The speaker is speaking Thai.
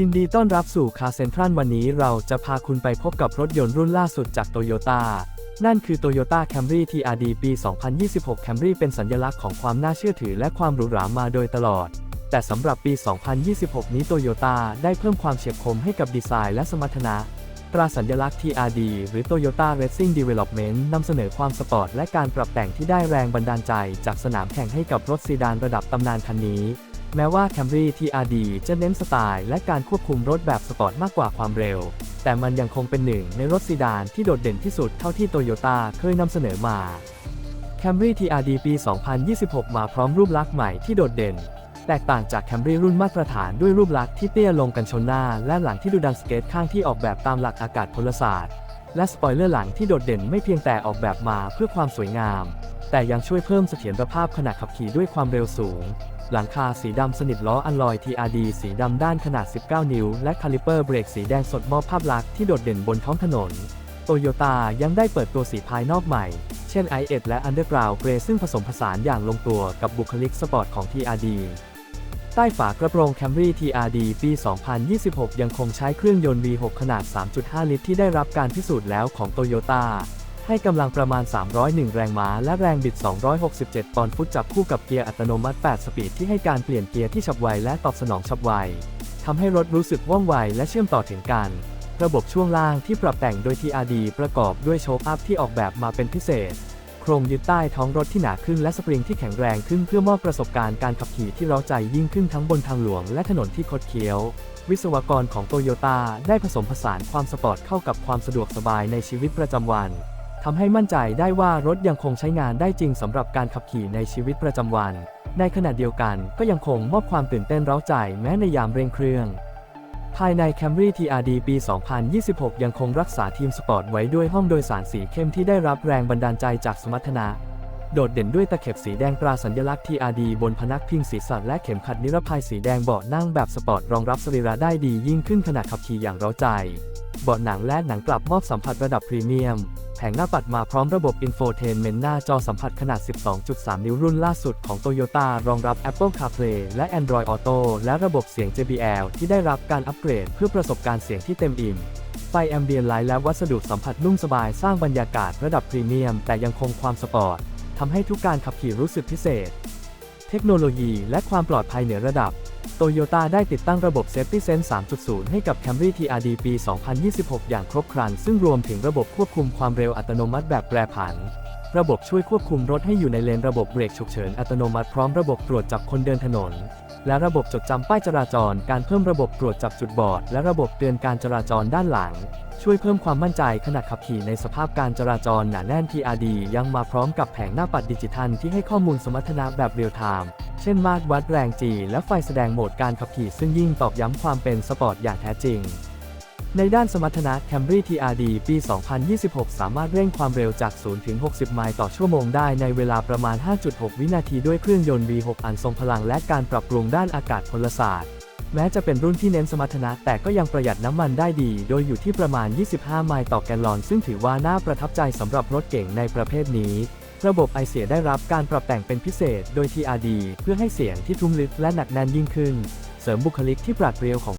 ยินดีต้อนรับสู่คาเซนทรัลวันนี้เราจะพาคุณไปพบกับรถยนต์รุ่นล่าสุดจากโตโยต้า นั่นคือ Toyota Camry TRD ปี 2026 Camry เป็นสัญลักษณ์ของความน่าเชื่อถือและความหรูหรามาโดยตลอด แต่สำหรับปี 2026 นี้ Toyota ได้เพิ่มความเฉียบคมให้กับดีไซน์และสมรรถนะ ตราสัญลักษณ์ TRD หรือ Toyota Racing Development นำเสนอความสปอร์ตและการปรับแต่งที่ได้แรงบันดาลใจจากสนามแข่งให้กับรถซีดานระดับตำนานคันนี้ แม้ว่า Camry TRD จะเน้นสไตล์และการควบคุมรถแบบสปอร์ตมากกว่าความเร็ว แต่มันยังคงเป็นหนึ่งในรถซีดานที่โดดเด่นที่สุดเท่าที่โตโยต้าเคยนำเสนอมา Camry TRD ปี 2026 มาพร้อมรูปลักษณ์ใหม่ที่โดดเด่น แตกต่างจาก Camry รุ่นมาตรฐานด้วยรูปลักษณ์ที่เตี้ยลงกันชนหน้า และหลังที่ดูดันสเกตข้างที่ออกแบบตามหลักอากาศพลศาสตร์ และสปอยเลอร์หลังที่โดดเด่นไม่เพียงแต่ออกแบบมาเพื่อความสวยงาม แต่ยังช่วยเพิ่มเสถียรภาพขณะขับขี่ด้วยความเร็วสูง หลังคาสีดำสนิทล้ออัลลอย TRD สีดำด้านขนาด 19 นิ้ว และคาลิเปอร์เบรกสีแดงสดมอบภาพลักษณ์ที่โดดเด่นบนท้องถนนโตโยต้ายังได้เปิดตัวสีภายนอกใหม่ เช่น i อและ Underground Grey ซึ่งผสมผสานอย่างลงตัวกับบุคลิกสปอร์ตของ TRD ใต้ฝากระโปรง Camry TRD ปี 2026 ยังคงใช้เครื่องยนต์ V6 ขนาด 3.5 ลิตรที่ได้รับการพิสูจน์แล้วของโตโยต้าให้กำลังประมาณ 301 แรงม้า และแรงบิด 267ปอนด์ฟุตจับคู่กับเกียร์อัตโนมัติ 8 สปีดที่ให้การเปลี่ยนเกียร์ที่ฉับไวและตอบสนองฉับไว ทำให้รถรู้สึกว่องไวและเชื่อมต่อถึงกัน ระบบช่วงล่างที่ปรับแต่งโดย TRD ประกอบด้วยโชคอัพที่ออกแบบมาเป็นพิเศษ ครงยึดใต้ท้องรถที่หนาขึ้นและสปริงที่แข็งแรงขึ้นเพื่อมอบประสบการณ์การขับขี่ที่เร้าใจยิ่งขึ้นทั้งบนทางหลวงและถนนที่คดเคี้ยว วิศวกรของโตโยต้าได้ผสมผสานความสปอร์ตเข้ากับความสะดวกสบายในชีวิตประจำวันทำให้มั่นใจได้ว่ารถยังคงใช้งานได้จริงสำหรับการขับขี่ในชีวิตประจำวัน ในขณะเดียวกันก็ยังคงมอบความตื่นเต้นเร้าใจแม้ในยามเร่งเครื่อง ภายใน Camry TRD ปี 2026 ยังคงรักษาทีมสปอร์ตไว้ด้วยห้องโดยสารสีเข้มที่ได้รับแรงบันดาลใจจากสมรรถนะ โดดเด่นด้วยตะเข็บสีแดงตราสัญลักษณ์ TRD บนพนักพิงศีรษะและเข็มขัดนิรภัยสีแดงเบาะนั่งแบบสปอร์ตรองรับสรีระได้ดียิ่งขึ้นขณะขับขี่อย่างเร้าใจเบาะหนังและหนังกลับมอบสัมผัสระดับพรีเมียม แผงหน้าปัดมาพร้อมระบบ Infotainment หน้าจอสัมผัสขนาด 12.3 นิ้วรุ่นล่าสุดของ Toyota รองรับ Apple CarPlay และ Android Auto และระบบเสียง JBL ที่ได้รับการอัปเกรดเพื่อประสบการณ์เสียงที่เต็มอิ่ม ไฟแอมเบียนไลท์และวัสดุสัมผัสนุ่มสบายสร้างบรรยากาศระดับพรีเมียม แต่ยังคงความสปอร์ต ทำให้ทุกการขับขี่รู้สึกพิเศษ เทคโนโลยีและความปลอดภัยเหนือระดับ โตโยต้าได้ติดตั้งระบบ Safety Sense 3.0 ให้กับ Camry TRD ปี 2026 อย่างครบครัน ซึ่งรวมถึงระบบควบคุมความเร็วอัตโนมัติแบบแปรผัน ระบบช่วยควบคุมรถให้อยู่ในเลนระบบเบรกฉุกเฉินอัตโนมัติพร้อมระบบตรวจจับคนเดินถนน และระบบจดจำป้ายจราจร การเพิ่มระบบตรวจจับจุดบอด และระบบเตือนการจราจรด้านหลัง ช่วยเพิ่มความมั่นใจขณะขับขี่ในสภาพการจราจรหนาแน่น TRD ยังมาพร้อมกับแผงหน้าปัดดิจิทัลที่ให้ข้อมูลสมรรถนะแบบเรียลไทม์ เช่นมาตรวัดแรง G และไฟแสดงโหมดการขับขี่ซึ่งยิ่งตอกย้ำความเป็นสปอร์ตอย่างแท้จริง ในด้านสมรรถนะ Camry TRD ปี 2026 สามารถเร่งความเร็วจาก 0 ถึง 60 ไมล์ต่อชั่วโมงได้ในเวลาประมาณ 5.6 วินาทีด้วยเครื่องยนต์ V6 อันทรงพลังและการปรับปรุงด้านอากาศพลศาสตร์ แม้จะเป็นรุ่นที่เน้นสมรรถนะ แต่ก็ยังประหยัดน้ำมันได้ดี โดยอยู่ที่ประมาณ 25 ไมล์ต่อแกลลอน ซึ่งถือว่าน่าประทับใจสำหรับรถเก่งในประเภทนี้ระบบไอเสียได้รับการปรับแต่งเป็นพิเศษโดย TRD เพื่อให้เสียงที่ทุ้มลึกและหนักแน่นยิ่งขึ้น เสริมบุคลิกที่ปราดเปรียวของ